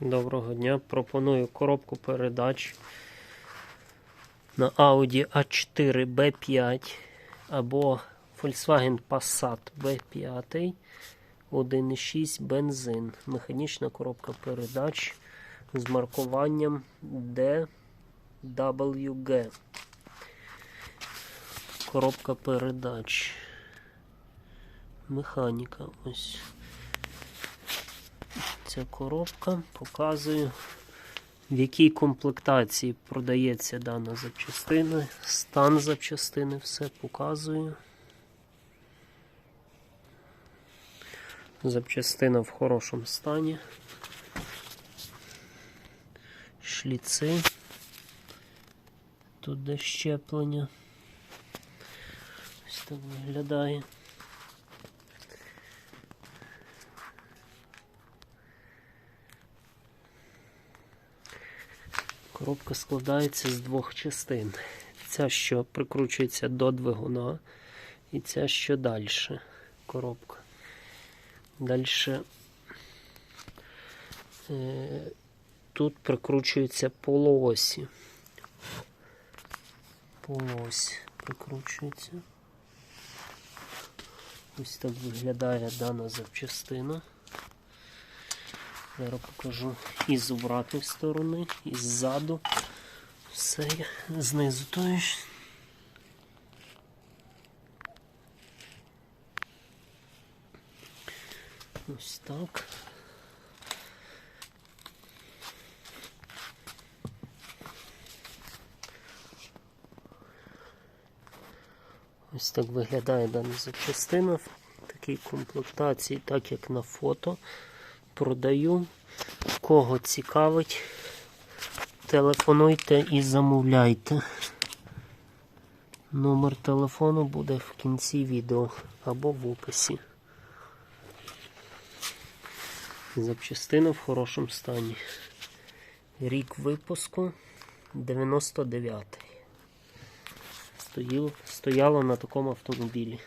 Доброго дня. Пропоную коробку передач на Audi A4 B5 або Volkswagen Passat B5 1.6 бензин. Механічна коробка передач з маркуванням DWG. Коробка передач. Механіка. Ось ця коробка. Показую, в якій комплектації продається дана запчастина. Стан запчастини, все показую. Запчастина в хорошому стані. Шліци. Тут де щеплення. Ось так виглядає. Коробка складається з двох частин. Ця, що прикручується до двигуна, і ця, що далі. Коробка. Далі е, тут прикручується полуосі. Полуось прикручується. Ось так виглядає дана запчастина. Зараз покажу і з обратної сторони, і ззаду. Все знизу тої. Ось так. Ось так виглядає дана запчастина в такій комплектації, так як на фото. Продаю. Кого цікавить, телефонуйте і замовляйте. Номер телефону буде в кінці відео або в описі. Запчастина в хорошому стані. Рік випуску 99. Стоїло, стояло на такому автомобілі.